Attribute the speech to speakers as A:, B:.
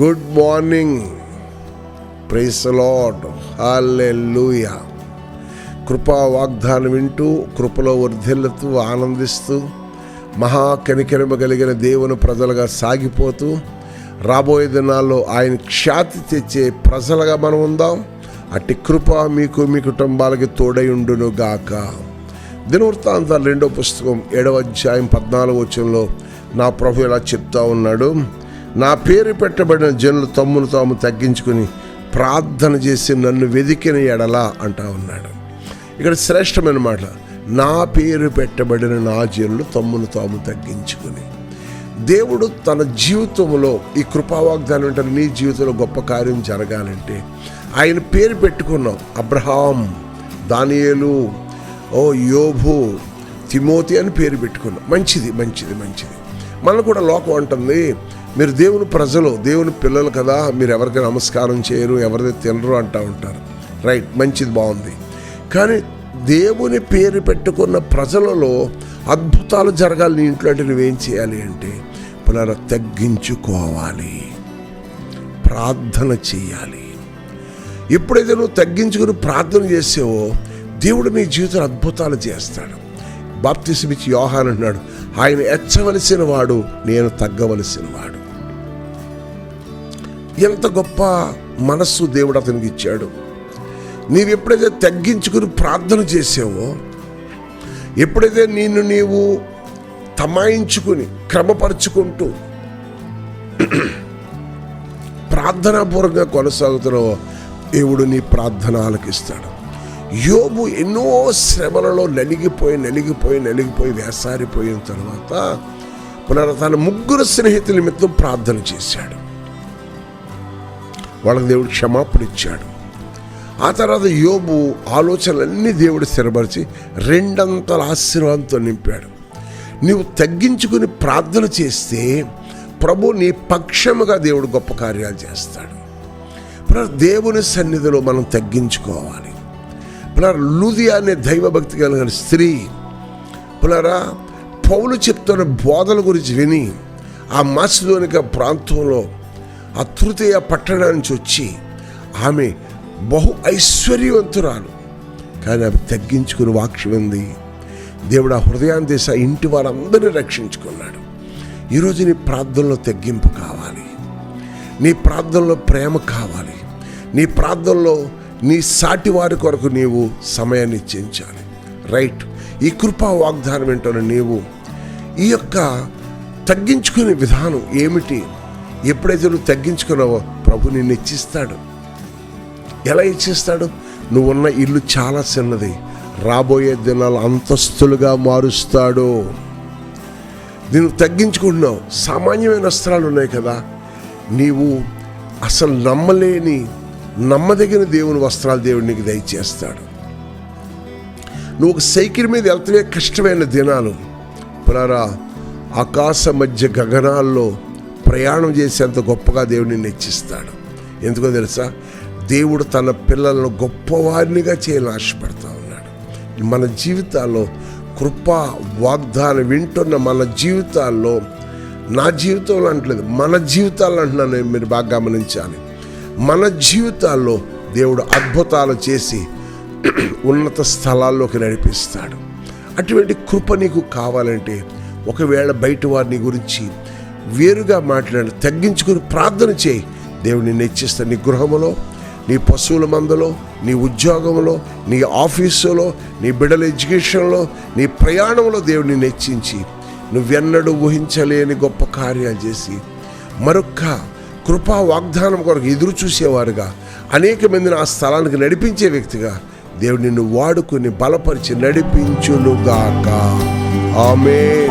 A: Good morning praise lord hallelujah కృపా వాగ్దానం వింటూ కృపలో వర్ధిల్లుతూ ఆనందిస్తూ మహాకణికరమ కలిగిన దేవుని ప్రజలుగా సాగిపోతూ రాబోయే దినాల్లో ఆయన ఖ్యాతి తెచ్చే ప్రజలుగా మనం ఉందాం. అట్టి కృప మీకు మీ కుటుంబాలకి తోడైండును గాక. దినవృత్తాంతాలు రెండో పుస్తకం ఏడవ అధ్యాయం పద్నాలుగు వచ్చంలో నా ప్రభు ఇలా చెప్తా ఉన్నాడు. నా పేరు పెట్టబడిన జనులు తమ్మును తాము తగ్గించుకుని ప్రార్థన చేసి నన్ను వెదికిన ఎడలా అంటా ఉన్నాడు. ఇక్కడ శ్రేష్టమైన మాట నా పేరు పెట్టబడిన నా జనులు తమ్మును తాము తగ్గించుకుని. దేవుడు తన జీవితంలో ఈ కృపావాగ్దానం అంటే నీ జీవితంలో గొప్ప కార్యం జరగాలంటే ఆయన పేరు పెట్టుకున్నాం అబ్రహాం దానియేలు ఓ యోభు తిమోతి అని పేరు పెట్టుకున్నాం. మంచిది మంచిది మంచిది. మనం కూడా లోకం అంటుంది మీరు దేవుని ప్రజలు దేవుని పిల్లలు కదా మీరు ఎవరికి నమస్కారం చేయరు ఎవరిది తినరు అంటూ ఉంటారు. రైట్ మంచిది బాగుంది. కానీ దేవుని పేరు పెట్టుకున్న ప్రజలలో అద్భుతాలు జరగాలి నీ ఇంట్లో అంటే నువ్వేం చేయాలి అంటే పునర తగ్గించుకోవాలి. ప్రార్థన చేయాలి. ఎప్పుడైతే నువ్వు తగ్గించుకుని ప్రార్థన చేసావో దేవుడు నీ జీవితంలో అద్భుతాలు చేస్తాడు. బాప్తిసమిచ్చి యోహాన్ అన్నాడు ఆయన ఎచ్చవలసిన వాడు నేను తగ్గవలసిన వాడు. ఎంత గొప్ప మనస్సు దేవుడు అతనికి ఇచ్చాడు. నీవు ఎప్పుడైతే తగ్గించుకుని ప్రార్థన చేసావో ఎప్పుడైతే నిన్ను నీవు తమాయించుకుని క్రమపరుచుకుంటూ ప్రార్థనాపూర్వకంగా కొనసాగుతున్నావో దేవుడు నీ ప్రార్థన ఆలకిస్తాడు యోబు ఎన్నో శ్రమలలో నలిగిపోయి నలిగిపోయి నలిగిపోయి వేసారిపోయిన తర్వాత పునర తన ముగ్గురు స్నేహితుల నిమిత్తం ప్రార్థన చేశాడు. వాళ్ళకి దేవుడు క్షమాపణ ఇచ్చాడు. ఆ తర్వాత యోబు ఆలోచనలన్నీ దేవుడు స్థిరపరిచి రెండంతల ఆశీర్వాదంతో నింపాడు. నీవు తగ్గించుకుని ప్రార్థన చేస్తే ప్రభు నీ పక్షముగా దేవుడు గొప్ప కార్యాలు చేస్తాడు. దేవుని సన్నిధిలో మనం తగ్గించుకోవాలి. పునర్ లూదియా అనే దైవభక్తి కలిగిన స్త్రీ పునరా పౌలు చెప్తున్న బోధల గురించి విని ఆ మాసిదోనిక ప్రాంతంలో అతృతీయ తృతీయ పట్టణం నుంచి వచ్చి ఆమె బహు ఐశ్వర్యవంతురాలు. కానీ ఆమె తగ్గించుకుని వాక్యం ఉంది. దేవుడు ఆ హృదయాన్ని తీసి ఇంటి వారందరినీ రక్షించుకున్నాడు. ఈరోజు నీ ప్రార్థనలో తగ్గింపు కావాలి. నీ ప్రార్థనలో ప్రేమ కావాలి. నీ ప్రార్థనలో నీ సాటి వారి కొరకు నీవు సమయాన్ని చెంచాలి రైట్. ఈ కృపా వాగ్దానం ఏంటో నీవు ఈ యొక్క తగ్గించుకునే విధానం ఏమిటి? ఎప్పుడైతే నువ్వు తగ్గించుకున్నావో ప్రభు నిన్ను ఇచ్చిస్తాడు. ఎలా ఇచ్చిస్తాడు? నువ్వున్న ఇల్లు చాలా చిన్నది. రాబోయే దినాలు అంతస్తులుగా మారుస్తాడు. నేను తగ్గించుకుంటున్నావు. సామాన్యమైన వస్త్రాలు ఉన్నాయి కదా. నీవు అసలు నమ్మలేని నమ్మదగిన దేవుని వస్త్రాలు దేవుడు నీకు దయచేస్తాడు. నువ్వు ఒక సైకిల్ మీద వెళ్తే కష్టమైన దినాలు. పునరా ఆకాశ మధ్య గగనాల్లో ప్రయాణం చేసేంత గొప్పగా దేవుడిని నెచ్చిస్తాడు ఎందుకో తెలుసా? దేవుడు తన పిల్లలను గొప్పవారినిగా చేయాలని ఆశపడతా ఉన్నాడు. మన జీవితాల్లో కృప వాగ్దానం వింటున్న మన జీవితాల్లో నా జీవితంలో అంటలేదు మన జీవితాల్లో అంటున్నాను మీరు బాగా గమనించాలి. మన జీవితాల్లో దేవుడు అద్భుతాలు చేసి ఉన్నత స్థలాల్లోకి నడిపిస్తాడు. అటువంటి కృప నీకు కావాలంటే ఒకవేళ బయట వారిని గురించి వేరుగా మాట్లాడి తగ్గించుకుని ప్రార్థన చేయి. దేవుడిని నెచ్చిస్తా నీ గృహములో నీ పశువుల మందలో నీ ఉద్యోగంలో నీ ఆఫీసులో నీ బిడ్డల ఎడ్యుకేషన్లో నీ ప్రయాణంలో దేవుడిని నెచ్చించి నువ్వెన్నడూ ఊహించలేని గొప్ప కార్యాలు చేసి మరొక్క కృపా వాగ్దానం కొరకు ఎదురు చూసేవారుగా అనేక మందిని ఆ స్థలానికి నడిపించే వ్యక్తిగా దేవుడు నిన్ను వాడుకుని బలపరిచి నడిపించునుగాక. ఆమె